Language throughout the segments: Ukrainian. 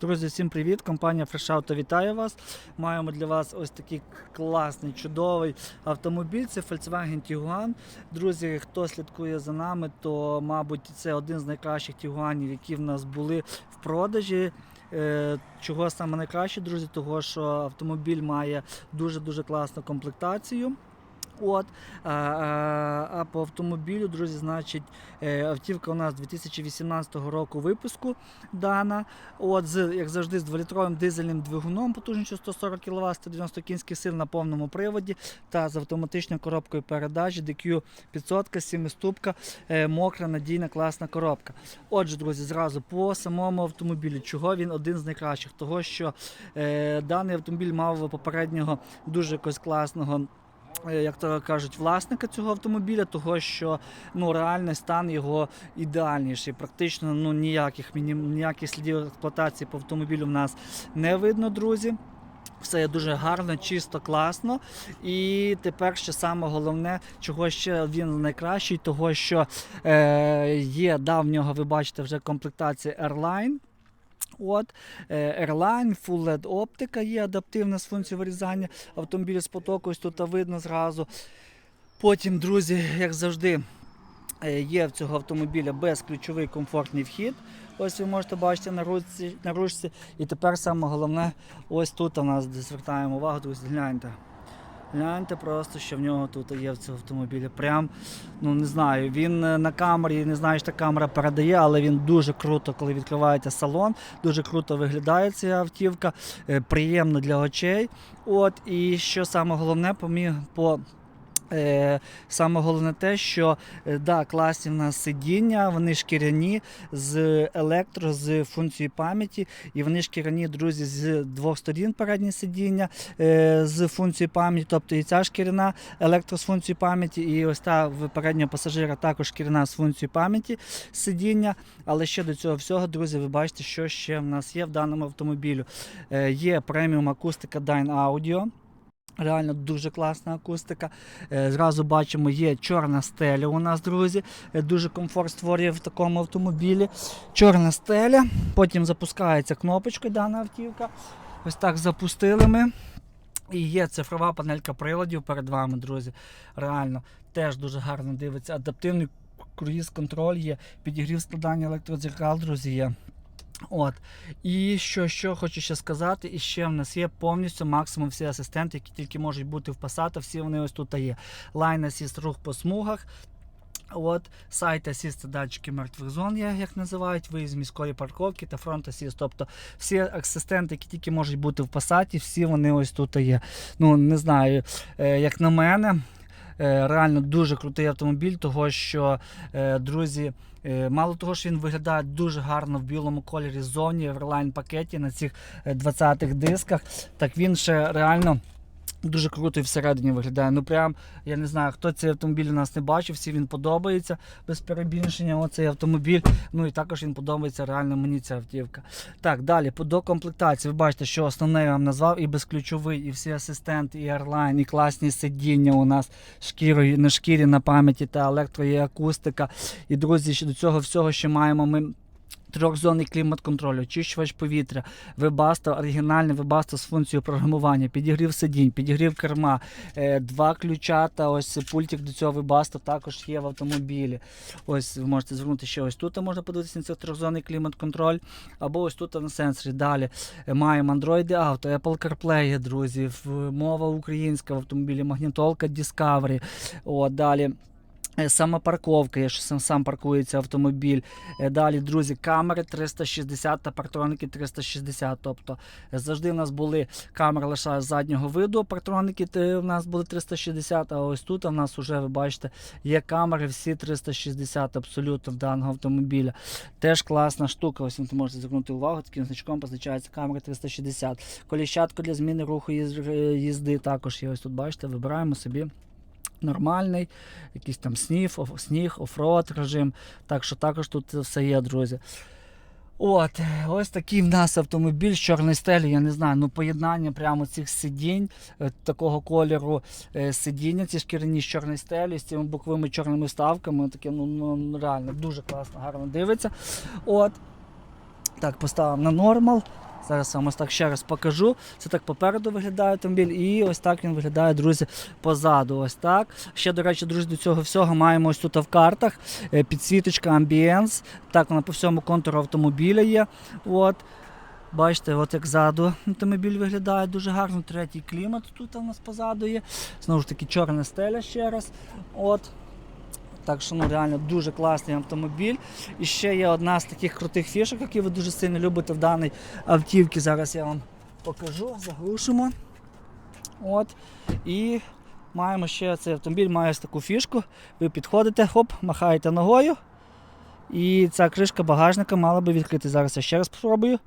Друзі, всім привіт! Компанія Fresh вітає вас. Маємо для вас ось такий класний, чудовий автомобіль. Це Volkswagen Tiguan. Друзі, хто слідкує за нами, то мабуть це один з найкращих Тігуанів, які в нас були в продажі. Е, Чого саме найкраще, друзі? Того, що автомобіль має дуже дуже класну комплектацію. От, а, по автомобілю, друзі, значить, е, автівка у нас 2018 року випуску дана. От, з, як завжди, з 2-літровим дизельним двигуном потужністю 140 кВт, 190 кінських сил на повному приводі та з автоматичною коробкою передач DQ 500, 7-ступка, е, мокра, надійна, класна коробка. Отже, друзі, зразу по самому автомобілю, чого він один з найкращих? Того, що е, даний автомобіль мав попереднього дуже якось класного. Е, Як то кажуть, власника цього автомобіля, того що ну реальний стан його ідеальніший. Практично ну ніяких ніяких слідів експлуатації по автомобілю в нас не видно, друзі. Все дуже гарно, чисто, класно. І тепер ще саме головне, чого ще він найкращий, того що е, є, да, в нього, ви бачите, вже комплектація Airline. От, е, Airline, Full LED оптика є адаптивна з функцією вирізання автомобіля з потоку, ось тут видно зразу. Потім, друзі, як завжди, е, є в цього автомобіля безключовий комфортний вхід. Ось ви можете бачити на ручці, на ручці. І тепер саме головне, ось тут у нас звертаємо увагу, друзі, гляньте. Гляньте просто, що в нього тут є в цьому автомобілі. Прям, ну не знаю, він е, на камері, не знаю, що та камера передає, але він дуже круто, коли відкривається салон, дуже круто виглядає ця автівка, е, приємно для очей. От, і що саме головне, по, мі- по саме головне те, що е, да, класні в нас сидіння, вони шкіряні з електро, з функцією пам'яті, і вони шкіряні, друзі, з двох сторін переднє сидіння е, з функцією пам'яті, тобто і ця шкіряна електро з функцією пам'яті, і ось та в переднього пасажира також шкіряна з функцією пам'яті сидіння. Але ще до цього всього, друзі, ви бачите, що ще в нас є в даному автомобілю. Е, є преміум акустика Dyne Audio. Реально дуже класна акустика. Е, Зразу бачимо, є чорна стеля у нас, друзі. Е, Дуже комфорт створює в такому автомобілі. Чорна стеля. Потім запускається кнопочка дана автівка. Ось так запустили ми. І є цифрова панелька приладів перед вами, друзі. Реально теж дуже гарно дивиться. Адаптивний круїз-контроль є, підігрів складання електродзеркал, друзі, є. От. І що, що хочу ще сказати, і ще в нас є повністю максимум всі асистенти, які тільки можуть бути в Passat, всі вони ось тут є. Line Assist рух по смугах. От, сайт це датчики мертвих зон, як називають, виїзд міської парковки та фронт Assist. Тобто всі асистенти, які тільки можуть бути в Passat, всі вони ось тут є. Ну, не знаю, е, як на мене, реально дуже крутий автомобіль, того що, е, друзі, е, мало того, що він виглядає дуже гарно в білому кольорі ззовні в Airline пакеті на цих 20-х дисках, так він ще реально. Дуже круто і всередині виглядає. Ну прям я не знаю, хто цей автомобіль у нас не бачив, всі він подобається без перебільшення. Оцей автомобіль. Ну і також він подобається реально мені ця автівка. Так, далі по до комплектації. Ви бачите, що основне я вам назвав і безключовий, і всі асистенти, і Airline, і класні сидіння у нас шкірою на шкірі на пам'яті та електро, і акустика. І друзі, до цього всього ще маємо ми. Трьохзонний клімат-контроль, очищувач повітря, вебасто, оригінальний вебасто з функцією програмування, підігрів сидінь, підігрів керма, е, два ключа та ось пультик до цього вебасто також є в автомобілі. Ось ви можете звернути ще ось тут можна подивитися на цей трьохзонний клімат-контроль, або ось тут на сенсорі. Далі е, маємо Android Auto, Apple CarPlay, друзі, мова українська в автомобілі, магнітолка Discovery. О, далі. Е, Сама парковка, якщо сам, сам паркується автомобіль. Е, Далі, друзі, камери 360 та партроники 360. Тобто е, завжди в нас були камери лише заднього виду, партроники в нас були 360, а ось тут у нас вже, ви бачите, є камери всі 360 абсолютно в даного автомобіля. Теж класна штука. Ось ви можете звернути увагу, таким значком позначається камера 360. Коліщатка для зміни руху їзди також є. Ось тут бачите, вибираємо собі нормальний, якийсь там сніг, сніг, офроад режим. Так що також тут все є, друзі. От, ось такий в нас автомобіль з чорної стелі, я не знаю, ну поєднання прямо цих сидінь, е, такого кольору е, сидіння, ці шкіряні з чорної стелі, з цими боковими чорними вставками, таке, ну, ну реально дуже класно, гарно дивиться. От. Так, поставимо на нормал. Зараз вам ось так ще раз покажу. Це так попереду виглядає автомобіль, і ось так він виглядає, друзі, позаду. Ось так. Ще, до речі, друзі, до цього всього маємо ось тут в картах е, підсвіточка Ambience. Так, вона по всьому контуру автомобіля є. От. Бачите, от як ззаду автомобіль виглядає дуже гарно. Третій клімат тут у нас позаду є. Знову ж таки, чорна стеля ще раз. От. Так що ну реально дуже класний автомобіль. І ще є одна з таких крутих фішок, які ви дуже сильно любите в даній автівці. Зараз я вам покажу, заглушимо. От. І маємо ще цей автомобіль має таку фішку. Ви підходите, хоп, махаєте ногою. І ця кришка багажника мала би відкрити. Зараз я ще раз спробую.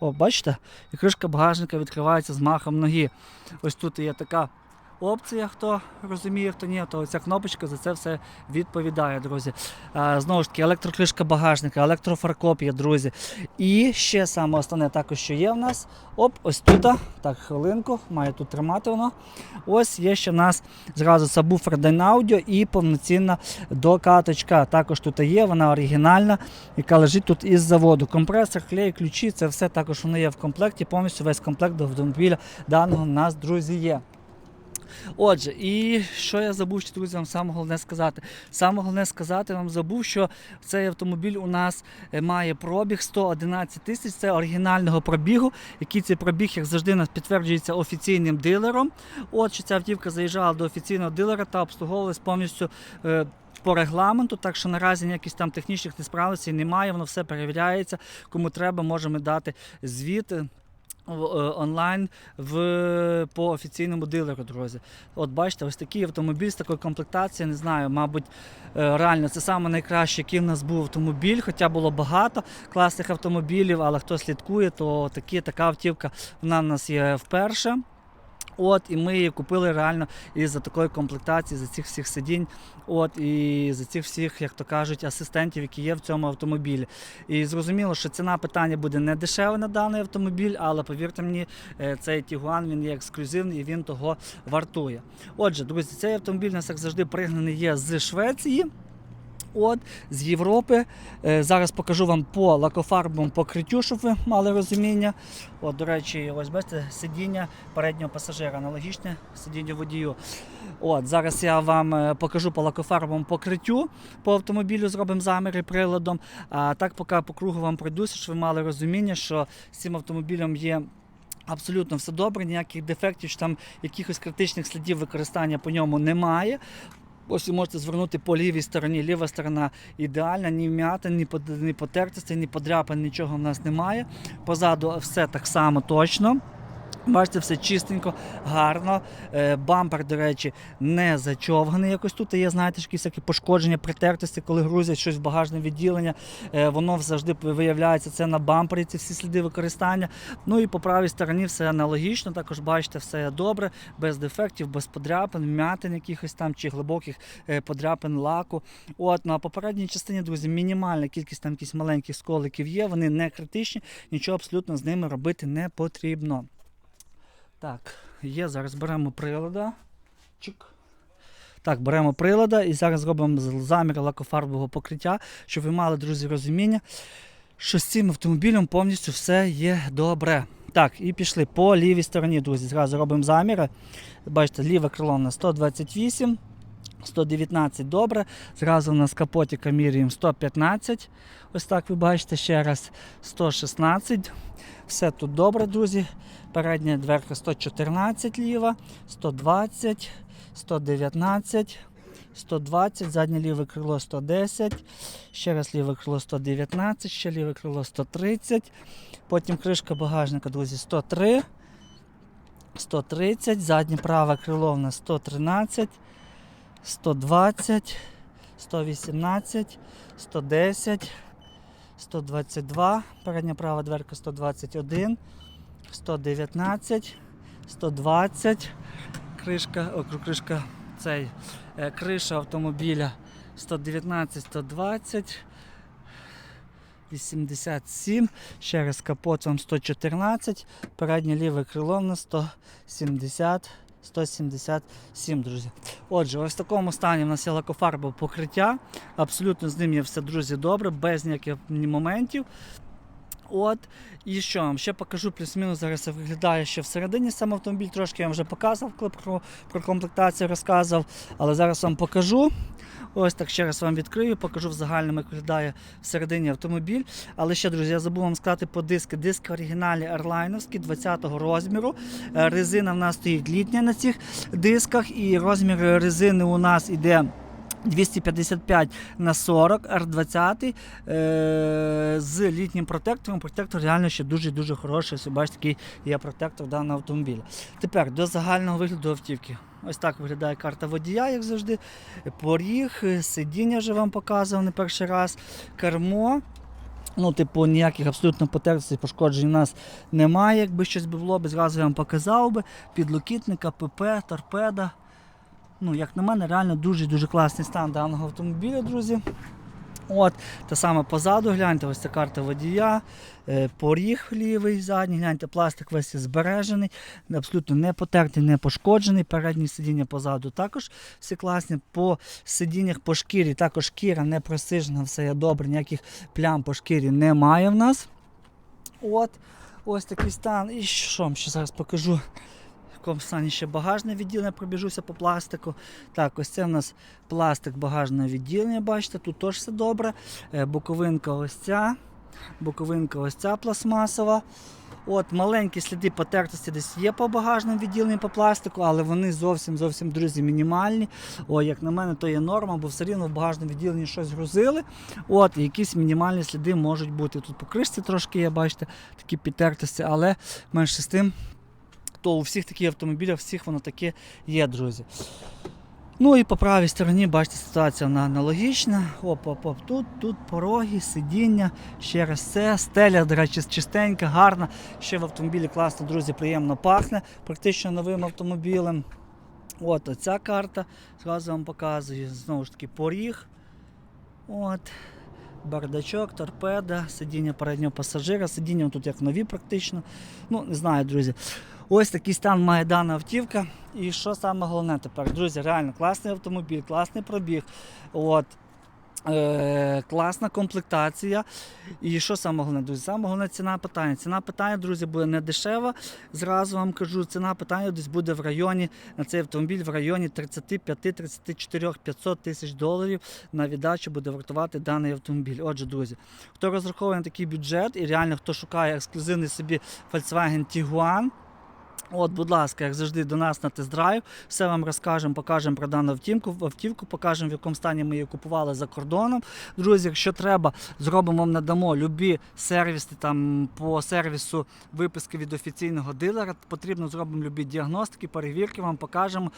О, бачите? І кришка багажника відкривається з махом ноги. Ось тут є така опція, хто розуміє, хто ні, то ця кнопочка за це все відповідає, друзі. А, знову ж таки, електрокришка багажника, електрофаркоп є, друзі. І ще саме основне також, що є в нас. Оп, ось тут. Так, хвилинку, має тут тримати воно. Ось є ще в нас зразу сабвуфер Dynaaudio і повноцінна докаточка. Також тут є, вона оригінальна, яка лежить тут із заводу. Компресор, клей, ключі, це все також воно є в комплекті. Повністю весь комплект до автомобіля даного в нас, друзі, є. Отже, і що я забув ще друзі, саме головне сказати. Саме головне сказати вам забув, що цей автомобіль у нас е, має пробіг 111 тисяч. Це оригінального пробігу, який цей пробіг, як завжди, нас підтверджується офіційним дилером. От що ця автівка заїжджала до офіційного дилера та обслуговувалась повністю. е, по регламенту, так що наразі ніяких там технічних несправностей немає, воно все перевіряється. Кому треба, можемо дати звіт онлайн в, по офіційному дилеру, друзі. От бачите, ось такий автомобіль з такою комплектацією, не знаю, мабуть, е, реально це саме найкраще, який в нас був автомобіль, хоча було багато класних автомобілів, але хто слідкує, то такі, така автівка вона в нас є вперше. От, і ми її купили реально із-за такої комплектації, за цих всіх сидінь, от, і за цих всіх, як то кажуть, асистентів, які є в цьому автомобілі. І зрозуміло, що ціна питання буде не дешева на даний автомобіль, але повірте мені, е, цей Тігуан він є ексклюзивний і він того вартує. Отже, друзі, цей автомобіль у нас як завжди пригнаний є з Швеції. От, з Європи. Е, зараз покажу вам по лакофарбовому покриттю, щоб ви мали розуміння. От, до речі, ось бачите, сидіння переднього пасажира, аналогічне сидінню водію. От, зараз я вам е, покажу по лакофарбовому покриттю по автомобілю, зробимо заміри приладом. А так, поки по кругу вам пройдуся, щоб ви мали розуміння, що з цим автомобілем є. Абсолютно все добре, ніяких дефектів, чи там якихось критичних слідів використання по ньому немає. Ось можете звернути по лівій стороні. Ліва сторона ідеальна, ні м'ята, ні, потертості, ні подряпин, нічого в нас немає. Позаду все так само точно. Бачите, все чистенько, гарно. Е, Бампер, до речі, не зачовганий. Якось тут є, знаєте, якісь всякі пошкодження, притертості, коли грузять щось в багажне відділення. Е, Воно завжди виявляється це на бампері, ці всі сліди використання. Ну і по правій стороні все аналогічно. Також бачите, все добре, без дефектів, без подряпин, вмятин якихось там чи глибоких е, подряпин лаку. От, ну а попередній частині, друзі, мінімальна кількість там якісь маленьких сколиків є, вони не критичні, нічого абсолютно з ними робити не потрібно. Так, є, зараз беремо прилада. Чик. Так, беремо прилада і зараз робимо замір лакофарбового покриття, щоб ви мали, друзі, розуміння, що з цим автомобілем повністю все є добре. Так, і пішли по лівій стороні, друзі. Зразу робимо заміри. Бачите, ліве крило на 128, 119 добре. Зразу на капотіка міряємо 115. Ось так ви бачите ще раз 116. Все тут добре, друзі. Передня дверка 114 ліва, 120, 119, 120, заднє ліве крило 110, ще раз ліве крило 119, ще ліве крило 130. Потім кришка багажника, друзі, 103, 130, заднє праве крило в нас 113, 120, 118, 110, 122, передня права дверка 121. 119, 120, кришка, кришка цей, е, криша автомобіля 119, 120, 87, ще раз капот вам 114, переднє ліве крило на 170. 177, друзі. Отже, ось в такому стані в нас є лакофарбове покриття. Абсолютно з ним є все, друзі, добре, без ніяких моментів. От, і що вам ще покажу плюс-мінус. Зараз виглядає ще всередині сам автомобіль. Трошки я вам вже показував, коли про, про комплектацію розказував. Але зараз вам покажу. Ось так ще раз вам відкрию, покажу в загальному, як виглядає всередині автомобіль. Але ще, друзі, я забув вам сказати по диски. Диски оригінальні арлайновські 20-го розміру. Е, Резина в нас стоїть літня на цих дисках, і розмір резини у нас іде. 255 на 40 R20 е, з літнім протектором. Протектор реально ще дуже-дуже хороший. Ось бачите, такий є протектор даного автомобіля. Тепер до загального вигляду автівки. Ось так виглядає карта водія, як завжди. Поріг, сидіння вже вам показував не перший раз. Кермо. Ну, типу, ніяких абсолютно потертостей, пошкоджень у нас немає. Якби щось було, би, зразу я вам показав би. Підлокітника, ПП, торпеда. Ну, як на мене, реально дуже-дуже класний стан даного автомобіля, друзі. От, те саме позаду, гляньте, ось ця карта водія, е, поріг лівий, задній, гляньте, пластик весь збережений, абсолютно не потертий, не пошкоджений. Передні сидіння позаду також всі класні. По сидіннях по шкірі, також шкіра не просижена, все є добре, ніяких плям по шкірі немає в нас. От, ось такий стан. І що вам ще зараз покажу? В якому стані ще багажне відділення, пробіжуся по пластику. Так, ось це в нас пластик багажного відділення, бачите, тут теж все добре. Е, Боковинка ось ця, боковинка ось ця пластмасова. От маленькі сліди потертості десь є по багажному відділенні по пластику, але вони зовсім зовсім друзі мінімальні. О, як на мене, то є норма, бо все рівно в багажному відділенні щось грузили. От, і якісь мінімальні сліди можуть бути. Тут по кришці трошки є, бачите, такі підтертості, але менше з тим то у всіх таких автомобілях, всіх воно таке є, друзі. Ну і по правій стороні, бачите, ситуація вона аналогічна. Оп, оп, оп, тут, тут пороги, сидіння, ще раз це, стеля, до речі, чистенька, гарна. Ще в автомобілі класно, друзі, приємно пахне, практично новим автомобілем. От оця карта, зразу вам показую, знову ж таки, поріг. От. Бардачок, торпеда, сидіння переднього пасажира, сидіння тут як нові практично. Ну, не знаю, друзі. Ось такий стан має дана автівка. І що саме головне тепер, друзі, реально класний автомобіль, класний пробіг. От. Е, класна комплектація. І що саме головне, друзі? Саме головне ціна питання. Ціна питання, друзі, буде не дешева. Зразу вам кажу, ціна питання десь буде в районі на цей автомобіль в районі 35-34 500 тисяч доларів на віддачу буде вартувати даний автомобіль. Отже, друзі, хто розраховує на такий бюджет і реально хто шукає ексклюзивний собі Volkswagen Tiguan, От, будь ласка, як завжди, до нас на тест-драйв. Все вам розкажемо, покажемо про дану автівку, автівку, покажемо, в якому стані ми її купували за кордоном. Друзі, якщо треба, зробимо вам надамо любі сервіси там по сервісу виписки від офіційного дилера. Потрібно зробимо любі діагностики, перевірки вам покажемо.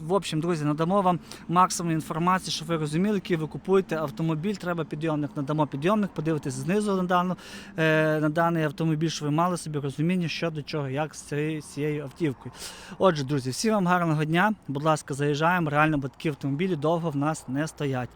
В общем, друзі, надамо вам максимум інформації, щоб ви розуміли, який ви купуєте автомобіль. Треба підйомник, надамо підйомник, подивитися знизу на, дану, е, на даний автомобіль, щоб ви мали собі розуміння, що до чого, як з цією, автівкою. Отже, друзі, всім вам гарного дня. Будь ласка, заїжджаємо. Реально, бо такі автомобілі довго в нас не стоять.